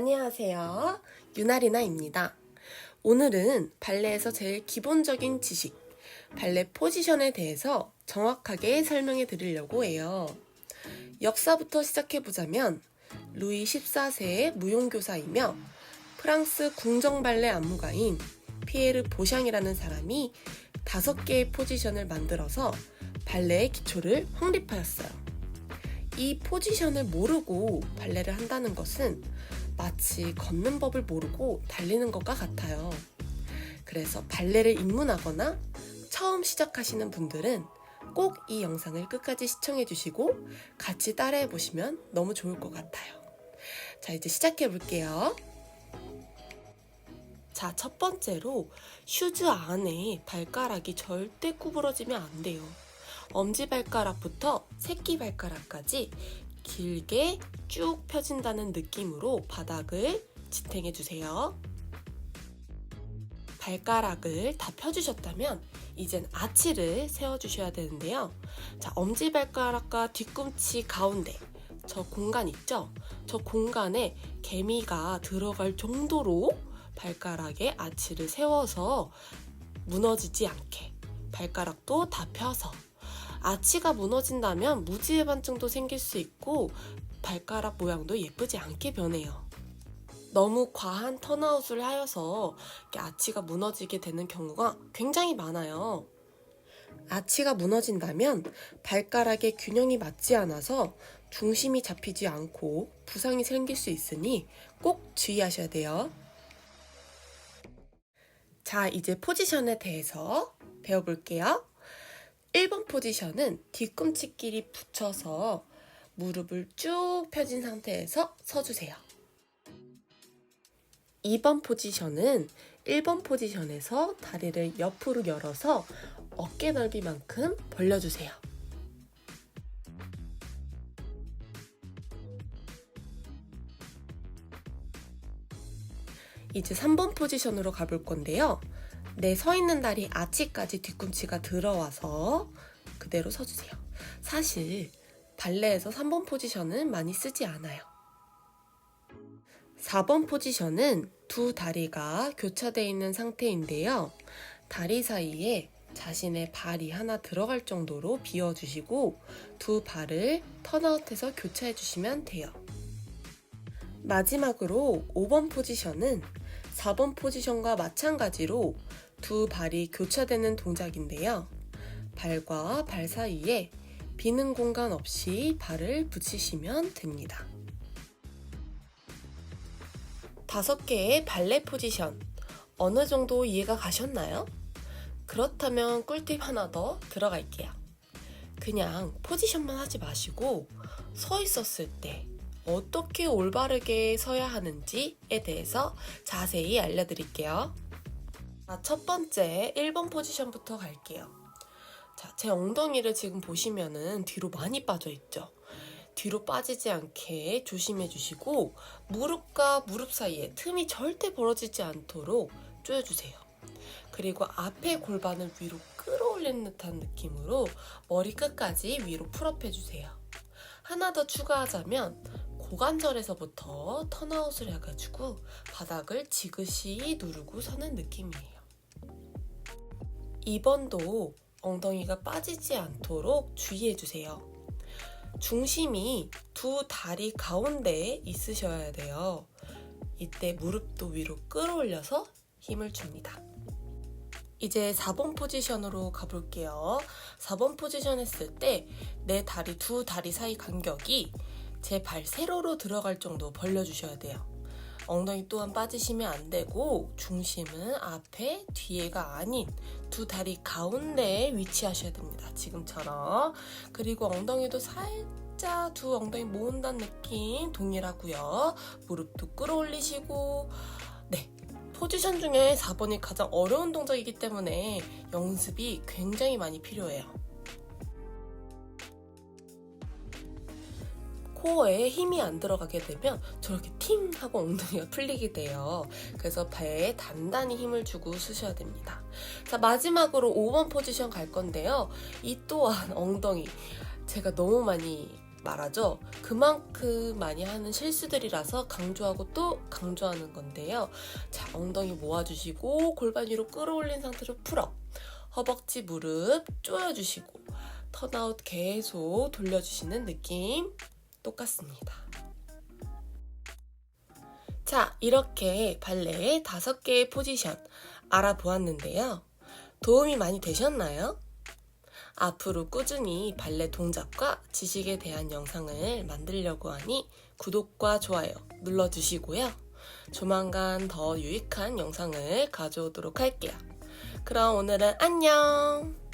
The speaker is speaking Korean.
안녕하세요. 유나리나입니다. 오늘은 발레에서 제일 기본적인 지식, 발레 포지션에 대해서 정확하게 설명해 드리려고 해요. 역사부터 시작해 보자면 루이 14세의 무용교사이며 프랑스 궁정 발레 안무가인 피에르 보샹이라는 사람이 다섯 개의 포지션을 만들어서 발레의 기초를 확립하였어요. 이 포지션을 모르고 발레를 한다는 것은 마치 걷는 법을 모르고 달리는 것과 같아요. 그래서 발레를 입문하거나 처음 시작하시는 분들은 꼭 이 영상을 끝까지 시청해 주시고 같이 따라해 보시면 너무 좋을 것 같아요. 자, 이제 시작해 볼게요. 자, 첫 번째로 슈즈 안에 발가락이 절대 구부러지면 안 돼요. 엄지발가락부터 새끼발가락까지 길게 쭉 펴진다는 느낌으로 바닥을 지탱해 주세요. 발가락을 다 펴주셨다면 이젠 아치를 세워주셔야 되는데요. 자, 엄지발가락과 뒤꿈치 가운데 저 공간 있죠? 저 공간에 개미가 들어갈 정도로 발가락에 아치를 세워서 무너지지 않게 발가락도 다 펴서 아치가 무너진다면 무지해반증도 생길 수 있고 발가락 모양도 예쁘지 않게 변해요. 너무 과한 턴아웃을 하여서 아치가 무너지게 되는 경우가 굉장히 많아요. 아치가 무너진다면 발가락의 균형이 맞지 않아서 중심이 잡히지 않고 부상이 생길 수 있으니 꼭 주의하셔야 돼요. 자, 이제 포지션에 대해서 배워볼게요. 1번 포지션은 뒤꿈치끼리 붙여서 무릎을 쭉 펴진 상태에서 서주세요. 2번 포지션은 1번 포지션에서 다리를 옆으로 열어서 어깨 넓이만큼 벌려주세요. 이제 3번 포지션으로 가볼 건데요. 내 서 있는 다리 아치까지 뒤꿈치가 들어와서 그대로 서주세요. 사실 발레에서 3번 포지션은 많이 쓰지 않아요. 4번 포지션은 두 다리가 교차되어 있는 상태인데요. 다리 사이에 자신의 발이 하나 들어갈 정도로 비워주시고 두 발을 턴아웃해서 교차해 주시면 돼요. 마지막으로 5번 포지션은 4번 포지션과 마찬가지로 두 발이 교차되는 동작인데요. 발과 발 사이에 비는 공간 없이 발을 붙이시면 됩니다. 다섯 개의 발레 포지션 어느 정도 이해가 가셨나요? 그렇다면 꿀팁 하나 더 들어갈게요. 그냥 포지션만 하지 마시고 서 있었을 때 어떻게 올바르게 서야 하는지에 대해서 자세히 알려드릴게요. 자, 첫 번째 1번 포지션부터 갈게요. 자, 제 엉덩이를 지금 보시면은 뒤로 많이 빠져 있죠. 뒤로 빠지지 않게 조심해 주시고 무릎과 무릎 사이에 틈이 절대 벌어지지 않도록 조여주세요. 그리고 앞에 골반을 위로 끌어올리는 듯한 느낌으로 머리 끝까지 위로 풀업 해 주세요. 하나 더 추가하자면 고관절에서부터 턴아웃을 해가지고 바닥을 지그시 누르고 서는 느낌이에요. 2번도 엉덩이가 빠지지 않도록 주의해 주세요. 중심이 두 다리 가운데에 있으셔야 돼요. 이때 무릎도 위로 끌어올려서 힘을 줍니다. 이제 4번 포지션으로 가볼게요. 4번 포지션 했을 때 내 다리 두 다리 사이 간격이 제 발 세로로 들어갈 정도 벌려주셔야 돼요. 엉덩이 또한 빠지시면 안 되고 중심은 앞에 뒤에가 아닌 두 다리 가운데에 위치하셔야 됩니다. 지금처럼. 그리고 엉덩이도 살짝 두 엉덩이 모은다는 느낌 동일하고요. 무릎도 끌어올리시고 네. 포지션 중에 4번이 가장 어려운 동작이기 때문에 연습이 굉장히 많이 필요해요. 코어에 힘이 안 들어가게 되면 저렇게 팅 하고 엉덩이가 풀리게 돼요. 그래서 배에 단단히 힘을 주고 쓰셔야 됩니다. 자, 마지막으로 5번 포지션 갈 건데요. 이 또한 엉덩이. 제가 너무 많이 말하죠. 그만큼 많이 하는 실수들이라서 강조하고 또 강조하는 건데요. 자, 엉덩이 모아주시고 골반 위로 끌어올린 상태로 풀업. 허벅지 무릎 조여주시고 턴아웃 계속 돌려주시는 느낌 똑같습니다. 자, 이렇게 발레의 다섯 개의 포지션 알아보았는데요. 도움이 많이 되셨나요? 앞으로 꾸준히 발레 동작과 지식에 대한 영상을 만들려고 하니 구독과 좋아요 눌러주시고요. 조만간 더 유익한 영상을 가져오도록 할게요. 그럼 오늘은 안녕!